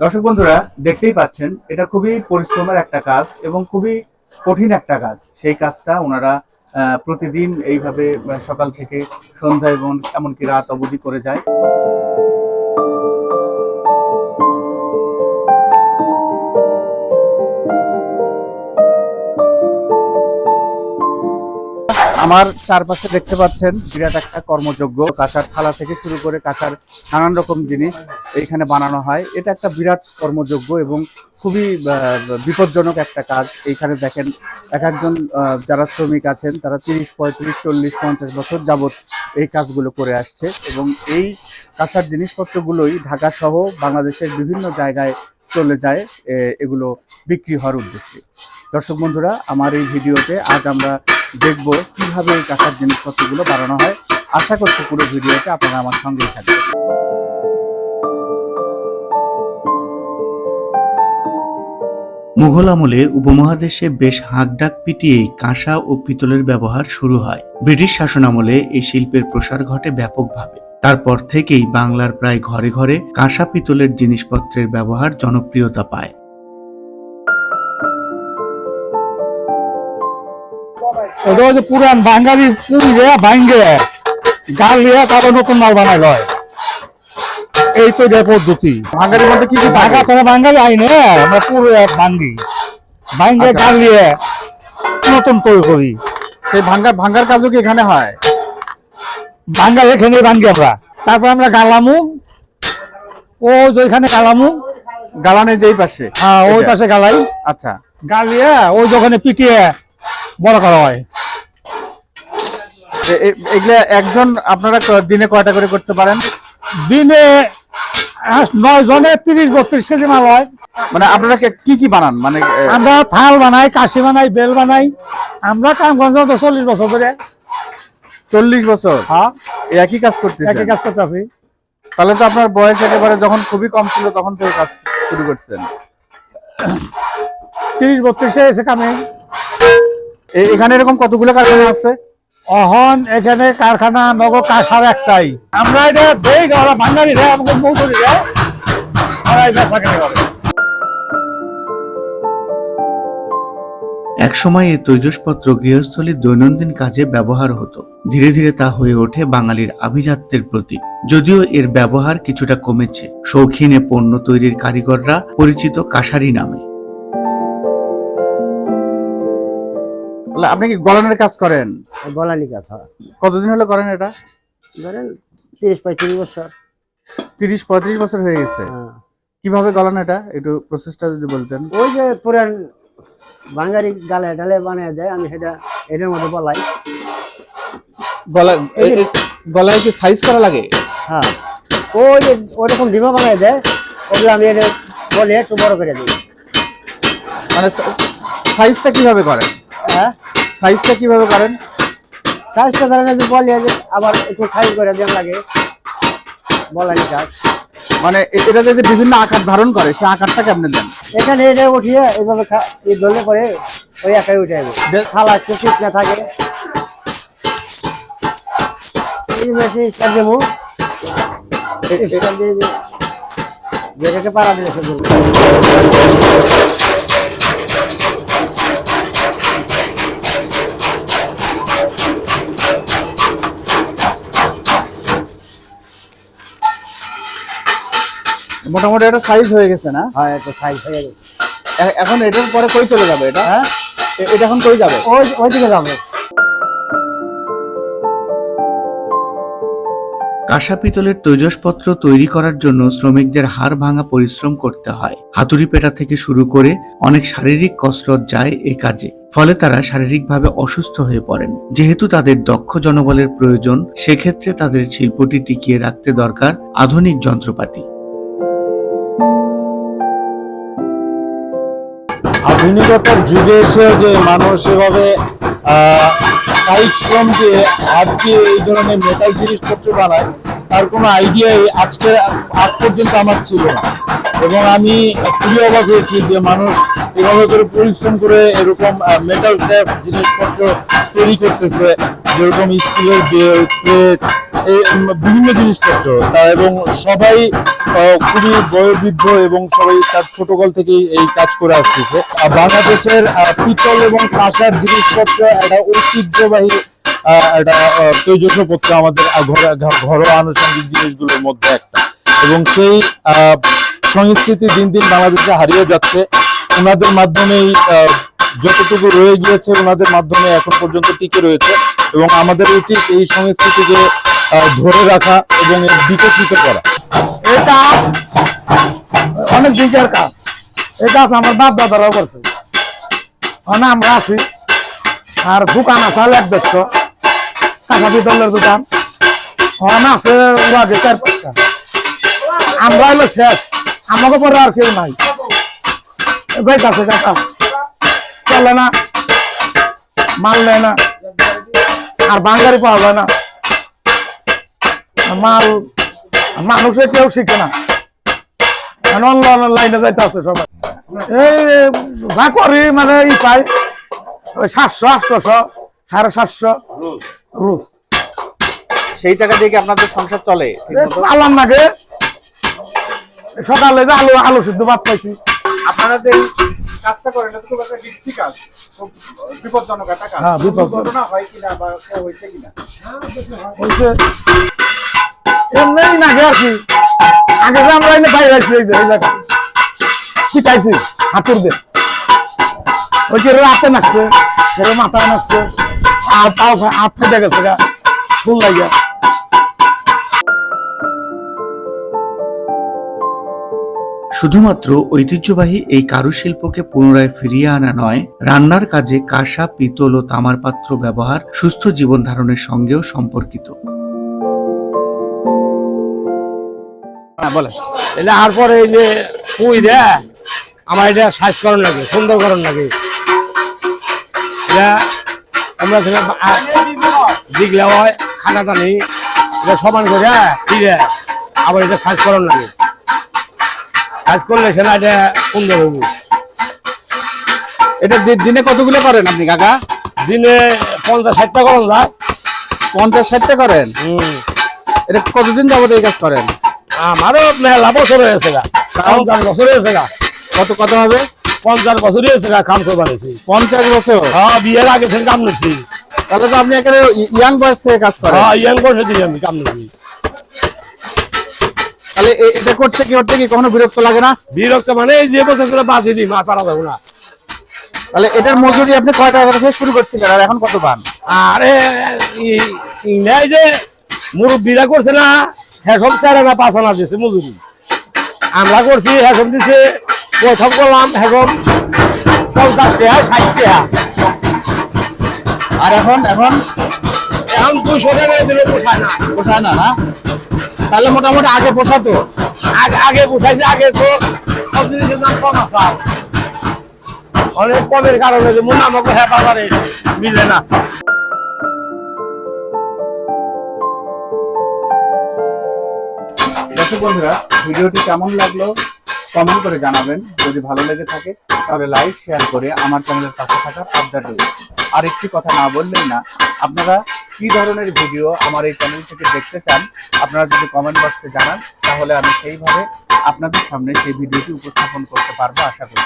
দর্শক বন্ধুরা, দেখতেই পাচ্ছেন, এটা খুবই পরিশ্রমের একটা কাজ এবং খুবই কঠিন একটা কাজ। সেই কাজটা ওনারা প্রতিদিন এইভাবে সকাল থেকে সন্ধ্যা এবং এমনকি রাত অবধি করে যায়। আমার চারপাশে দেখতে পাচ্ছেন বিরাট একটা কর্মযোগ্য কাঁচার থালা থেকে শুরু করে কাঁচার নানান রকম জিনিস এইখানে বানানো হয়। এটা একটা বিরাট কর্মযোগ্য এবং খুবই বিপজ্জনক একটা কাজ। এইখানে দেখেন এক একজন যারা শ্রমিক আছেন, তারা তিরিশ, পঁয়ত্রিশ, চল্লিশ, পঞ্চাশ বছর যাবত এই কাজগুলো করে আসছে এবং এই কাঁসার জিনিসপত্রগুলোই ঢাকা সহ বাংলাদেশের বিভিন্ন জায়গায় চলে যায় এগুলো বিক্রি হওয়ার উদ্দেশ্যে। দর্শক বন্ধুরা, আমার এই ভিডিওতে আজ আমরা দেখব কীভাবে এই কাঁসার জিনিসপত্রগুলো বানানো হয়। আশা করছি পুরো ভিডিওতে আপনারা আমার সঙ্গেই থাকবেন। মুঘল আমলে উপমহাদেশে বেশ হাঁকডাক পিটিয়েই কাঁসা ও পিতলের ব্যবহার শুরু হয়। ব্রিটিশ শাসন আমলে এই শিল্পের প্রসার ঘটে ব্যাপকভাবে। তারপর থেকেই বাংলার প্রায় ঘরে ঘরে কাঁসা পিতলের জিনিসপত্রের ব্যবহার জনপ্রিয়তা পায়। ওটা হচ্ছে পুরান বাঙালি পুড়িয়ে ভাঙ্গে তারপর নতুন মাল এই তো এটা পদ্ধতি বাঙালির মধ্যে কি কি ঢাকা তোরা বাঙালি আইনে আমরা পুরো ভাঙ্গি ভাঙ্গে আচ্ছা। নতুন তৈরি করি। সেই ভাঙ্গার ভাঙ্গার কাজও কি এখানে হয়? ভাঙ্গা এখানে ভাঙ্গি আমরা। তারপর আমরা গালামু। ও যেখানে গালামু। গালানের যেই পাশে। হ্যাঁ ওই পাশে গালাই। আচ্ছা। গালিয়ে ওই দোকানে পিটিয়ে বড় করা হয়। এগুলা একজন আপনারা দিনে কয়টা করে করতে পারেন? দিনে নয় জনে তিরিশ বত্রিশ কেজি মাল হয়। মানে আপনারা কি কি বানান? মানে আমরা থাল বানাই কাশি বানাই বেল বানাই। আমরা কামগঞ্জ তো চল্লিশ বছর ধরে। চল্লিশ বছর? হ্যাঁ। একই কাজ করতেছেন? একই কাজ করতে আছি তাহলে তো আপনার বয়স একেবারে যখন খুবই কম ছিল তখন থেকে কাজ শুরু করছেন। তিরিশ বত্রিশে এসে কামে। এখানে এরকম কতগুলো কারখানা আছে? অহন এখানে কারখানা নগ কারখানা একটাই। আমরা এটা দেই ওরা বাঙালি দেয় আমাকে ওরা একসময় এই তৈজসপত্র গৃহস্থলীর দৈনন্দিন কাজে ব্যবহার হতো। ধীরে ধীরে তা হয়ে ওঠে বাঙালির আভিজাত্যের প্রতীক। যদিও এর ব্যবহার কিছুটা কমেছে। শৌখিনে পণ্য তৈরির কারিগররা পরিচিত কাশারি নামে। আপনি কি গলানের কাজ করেন? গলানি কাজ হয়। কতদিন হলো করেন এটা? ধরেন তিরিশ পঁয়ত্রিশ বছর। তিরিশ পঁয়ত্রিশ বছর হয়ে গেছে। হ্যাঁ। কীভাবে গলান এটা? একটু প্রসেসটা যদি বলতেন। ওই যে পুরান বাঙালি গালে ডালে বানিয়ে দেয় আমি সেটা এটার মধ্যে বলাই। গলা গলায় কি সাইজ করা লাগে? হ্যাঁ। ওই যে ওরকম ডিমা বানিয়ে দেয় ওগুলো আমি এটা বলে একটু বড় করে দিই। মানে সাইজটা কীভাবে করেন? হ্যাঁ? সাইজটা কীভাবে করেন? সাইজটা ধরেন যে বলে যে আবার একটু খাই করে দেন লাগে। বলানি কাজ মানে এ- এটা যে বিভিন্ন আকার ধারণ করে সেই আকারটা কেমনে দেন? এখানে এটা উঠিয়ে এইভাবে এই ধরলে পরে ওই একাই উঠে যাবে। থালা একটু না থাকে। এই বেশি স্টার দেবো। যেটাকে পাড়া দিলে মোটামুটি একটা সাইজ হয়ে গেছে না? হয় একটু সাইজ হয়ে গেছে। এখন এটার পরে কই চলে যাবে এটা? হ্যাঁ? এটা এখন কই যাবে? ওই ওইদিকে যাবে। কাঁসা পিতলের তৈজসপত্র তৈরি করার জন্য শ্রমিকদের হাড় ভাঙা পরিশ্রম করতে হয়। হাতুড়ি পেটা থেকে শুরু করে অনেক শারীরিক কসরত যায় এ কাজে। ফলে তারা শারীরিকভাবে অসুস্থ হয়ে পড়েন। যেহেতু তাদের দক্ষ জনবলের প্রয়োজন সেক্ষেত্রে তাদের শিল্পটি টিকিয়ে রাখতে দরকার আধুনিক যন্ত্রপাতি। আধুনিকতার যুগে এসে যে মানুষ এভাবে কায়িক শ্রম দিয়ে হাত দিয়ে এই ধরনের মেটাল জিনিসপত্র বানায়, তার কোনো আইডিয়াই আজকের আগ পর্যন্ত আমার ছিল না। এবং আমি খুবই অবাক হয়েছি যে মানুষ এভাবে করে পরিশ্রম করে এরকম মেটাল ট্যাপ জিনিসপত্র তৈরি করতেছে, যেরকম স্কুলের বেল, প্লেট এই বিভিন্ন জিনিসপত্র তা এবং সবাই খুবই বয়োবৃদ্ধ এবং সবাই তার ছোটকাল থেকেই এই কাজ করে আসতেছে। বাংলাদেশের পিতল এবং কাঁসার জিনিসপত্র একটা ঐতিহ্যবাহী একটা তৈজসপত্র আমাদের ঘরোয়া আনুষঙ্গিক জিনিসগুলোর মধ্যে একটা। এবং সেই সংস্কৃতি দিন দিন বাংলাদেশে হারিয়ে যাচ্ছে। ওনাদের মাধ্যমেই আহ, যতটুকু রয়ে গিয়েছে ওনাদের মাধ্যমে এখন পর্যন্ত টিকে রয়েছে। এবং আমাদের উচিত এই সংস্কৃতিকে ধরে রাখা এবং বিকশিত করা। এটা অনেক দিকের কাজ। এই কাজ আমার বাপ দাদারাও করছে। মানে আমরা আছি, আর দোকান আছে এক দেড়শো টাকা পিতলের দোকান। অন আছে আমরা হলো শেষ। আমাকে পরে আর কেউ নাই। যাইতাছে কাকা চলে না মাল নেয় না, আর বাঙালি পাওয়া যায় না। মাল মানুষে কেউ শিখে না। অনলাইন লাইনে যাইতে আছে সবাই। এই যা করি মানে ই পাই ওই সাতশো আটশোশো সাড়ে সাতশো। রুজ সেই টাকা দিয়ে কি আপনাদের সংসার চলে? আলাম নাকি? সকালে যে আলু আলু সিদ্ধ ভাত পাইছি আপনারা যে কাজটা করেন এটা তো খুব একটা রিস্কি কাজ। বিপজ্জনক একটা কাজ। হ্যাঁ। ঘটনা হয় কিনা বা হয়েছে কিনা? হয়েছে। কি? আগে এই যে শিখাইছি হাতুর দিয়ে ওই নাচছে আর পাও হাত ফেটে গেছে গা, ফুল লাগিয়া। শুধুমাত্র ঐতিহ্যবাহী এই কারুশিল্পকে পুনরায় ফিরিয়ে আনা নয়, রান্নার কাজে কাঁসা, পিতল ও তামার পাত্র ব্যবহার সুস্থ জীবন ধারণের সঙ্গেও সম্পর্কিত। হ্যাঁ বলেন। এলে আর পরে এই যে কুই রে আমার এটা সাইজ করণ লাগে সুন্দর করণ লাগে। এটা আমরা সেটা দিগলে হয় খানা টানি এটা সমান করে কি রে আবার এটা সাইজ করণ লাগে। সাইজ করলে সেটা এটা সুন্দর হইব। এটা দিনে কতগুলো করেন আপনি কাকা? দিনে পঞ্চাশ ষাটটা করণ যায়। পঞ্চাশ ষাটটা করেন? হুম। এটা কতদিন যাবত এই কাজ করেন? আমারও মেলা বছর হয়েছে গা। পঞ্চাশ বছর হয়েছে গা। কত কত হবে? পঞ্চাশ বছর হয়েছে গা কাম করবার হয়েছি পঞ্চাশ বছর? হ্যাঁ বিয়ের আগে থেকে কাম নিচ্ছি তাহলে তো আপনি এখানে ইয়াং বয়স থেকে কাজ করেন। হ্যাঁ ইয়াং দিই আমি কাম নিচ্ছি তাহলে এটা করতে কি করতে কি কখনো বিরক্ত লাগে না? বিরক্ত মানে এই যে বছর করে বাঁচিয়ে দিই মা পারা যাব না। তাহলে এটার মজুরি আপনি কয় টাকা থেকে শুরু করছিলেন আর এখন কত পান? আরে ই- ইন্ডিয়ায় যে মুরব্বীরা করছে না হেসব স্যারে না পাঁচ আনা দিছে মজুরি। আমরা করছি হেসব দিছে প্রথম করলাম হেসব পঞ্চাশ টাকা ষাট টাকা আর এখন এখন? এখন দুশো টাকা দিলে পোষায় না। পোষায় না না? তাহলে মোটামুটি আগে পোষাতো? আগে আগে পোষাইছে আগে তো সব জিনিসের দাম কম আছে অনেক কমের কারণে যে মুনা আমাকে হ্যাঁ বাজারে মিলে না। দর্শক বন্ধুরা, ভিডিওটি কেমন লাগল কমেন্ট করে জানাবেন। যদি ভালো লেগে থাকে, তাহলে লাইক শেয়ার করে আমার চ্যানেলের পাশে থাকার আবদার রয়েছে আর একটি কথা না বললেই না, আপনারা কি ধরনের ভিডিও আমার এই চ্যানেল থেকে দেখতে চান, আপনারা যদি কমেন্ট বক্সে জানান, তাহলে আমি সেইভাবে আপনাদের সামনে সেই ভিডিওটি উপস্থাপন করতে পারব, আশা করি